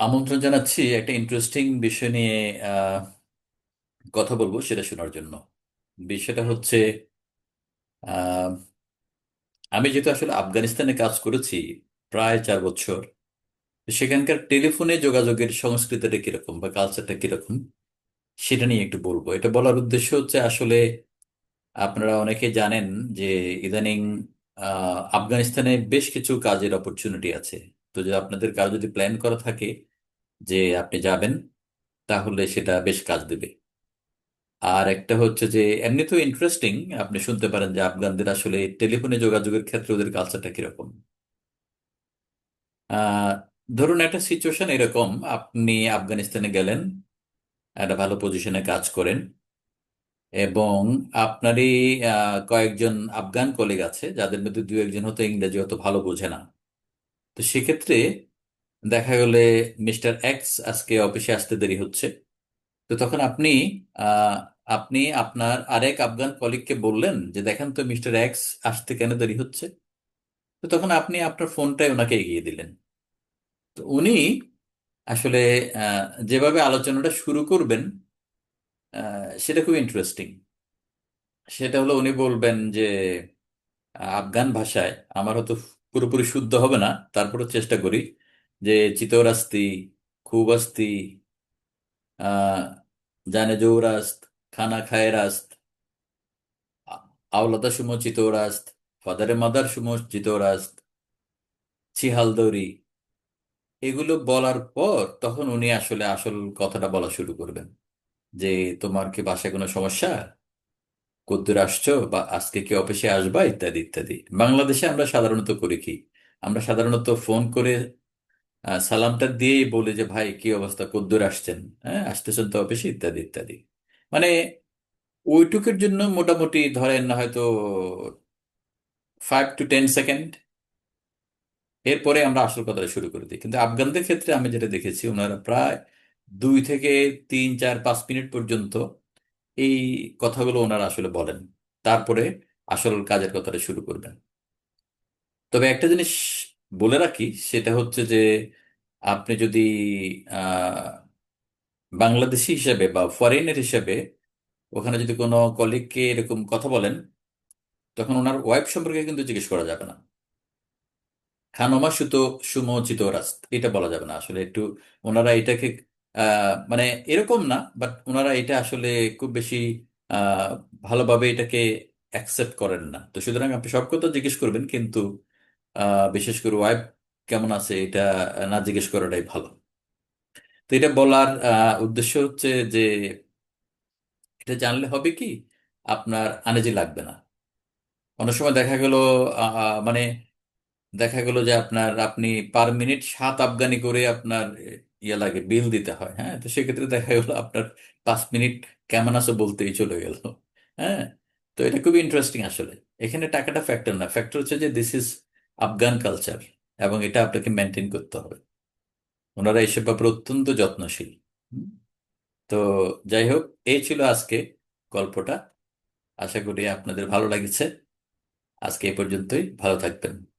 আমন্ত্রণ জানাচ্ছি একটা ইন্টারেস্টিং বিষয় নিয়ে কথা বলব সেটা শোনার জন্য। বিষয়টা হচ্ছে আমি যেহেতু আসলে আফগানিস্তানে কাজ করেছি প্রায় চার বছর সেখানকার টেলিফোনে যোগাযোগের সংস্কৃতিটা কীরকম বা কালচারটা কীরকম সেটা নিয়ে একটু বলব। এটা বলার উদ্দেশ্য হচ্ছে আসলে আপনারা অনেকে জানেন যে ইদানিং আফগানিস্তানে বেশ কিছু কাজের অপরচুনিটি আছে। তো যদি আপনাদের কাজ যদি প্ল্যান করা থাকে যে আপনি যাবেন, তাহলে সেটা বেশ কাজ দেবে। আর একটা হচ্ছে যে এমনি তো ইন্টারেস্টিং আপনি শুনতে পারেন যে আফগানদের আসলে টেলিফোনে যোগাযোগের ক্ষেত্রে ওদের কালচারটা কীরকম। আহ ধরুন একটা সিচুয়েশন এরকম, আপনি আফগানিস্তানে গেলেন, একটা ভালো পজিশনে কাজ করেন, এবং আপনারই কয়েকজন আফগান কলিগ আছে, যাদের মধ্যে দু একজন হয়তো ইংরেজি অত ভালো বোঝে না। তো সেক্ষেত্রে দেখা গেলে মিস্টার এক্স আজকে অফিসে আসতে দেরি হচ্ছে। তো তখন আপনি আপনি আপনার আরেক আফগান কলিগকে বললেন যে, দেখেন তো মিস্টার এক্স আসতে কেন দেরি হচ্ছে? তো তখন আপনি আপনার ফোনটাই ওনাকে এগিয়ে দিলেন। তো উনি আসলে যেভাবে আলোচনাটা শুরু করবেন সেটা খুব ইন্টারেস্টিং সেটা হলো উনি বলবেন যে আফগান ভাষায় আমার হয়তো পুরোপুরি শুদ্ধ হবে না তারপরে চেষ্টা করি। যে চিতোরাস্তি খুব আস্তি আহ জানে জৌরাস্ত খানা খায় রাস্ত আওলাদা সুমো চিতোরাস্ত ফাদারে মাদার সুমো চিতোরাস্ত চিহালদৌরি। এগুলো বলার পর তখন উনি আসলে আসল কথাটা বলা শুরু করবেন যে, তোমার কি বাসায় কোনো সমস্যা? কদ্দূর আসছো? বা আজকে কি অফিসে আসবা? ইত্যাদি ইত্যাদি। বাংলাদেশে আমরা সাধারণত করি কি? আমরা সাধারণত ফোন করে সালামটা দিয়েই বলি যে, ভাই, কি অবস্থা? কদ্দূর আসছেন? হ্যাঁ আসতেছেন তো অফিসে? ইত্যাদি ইত্যাদি। মানে ওইটুকের জন্য মোটামুটি ধরেন হয়তো ফাইভ টু টেন সেকেন্ড এরপরে আমরা আসল কথাটা শুরু করে দিই। কিন্তু আফগানদের ক্ষেত্রে আমি যেটা দেখেছি, ওনারা প্রায় দুই থেকে তিন, চার, পাঁচ মিনিট পর্যন্ত এই কথাগুলো ওনারা আসলে বলেন। তারপরে আসল কাজের কথাটা শুরু করবেন। তবে একটা জিনিস বলে রাখি, সেটা হচ্ছে যে, আপনি যদি বাংলাদেশি হিসেবে বা ফরেনের হিসেবে ওখানে যদি কোনো কলিগকে এরকম কথা বলেন, তখন ওনার ওয়াইফ সম্পর্কে কিন্তু জিজ্ঞেস করা যাবে না। খানমা সুতো সুমোচিত রাস্ত, এটা বলা যাবে না। আসলে একটু ওনারা এটাকে মানে এরকম না বাট ওনারা এটা আসলে খুব বেশি ভালোভাবে এটাকে অ্যাকসেপ্ট করেন না। তো সুতরাং আপনি সব কথা জিজ্ঞেস করবেন, কিন্তু বিশেষ করে ওয়াইফ কেমন আছে, এটা না জিজ্ঞেস করাটাই ভালো। তো এটা বলার উদ্দেশ্য হচ্ছে যে, এটা জানলে হবে কি, আপনার আনেজি লাগবে না। অনেক সময় দেখা গেল মানে দেখা গেল যে আপনার, আপনি পার মিনিট সাত আফগানি করে আপনার ইয়ে লাগে বিল দিতে হয় হ্যাঁ? তো সেক্ষেত্রে দেখা গেল আপনার পাঁচ মিনিট কেমন আছো বলতেই চলে গেল হ্যাঁ? তো এটা খুবই ইন্টারেস্টিং আসলে। এখানে টাকাটা ফ্যাক্টর না। ফ্যাক্টর হচ্ছে যে দিস ইজ আফগান কালচার এবং এটা আপনাকে মেনটেন করতে হবে। ওনারা এসব ব্যাপারে অত্যন্ত যত্নশীল। তো যাই হোক এই ছিল আজকে গল্পটা। আশা করি আপনাদের ভালো লাগেছে। আজকে এ পর্যন্তই। ভালো থাকবেন।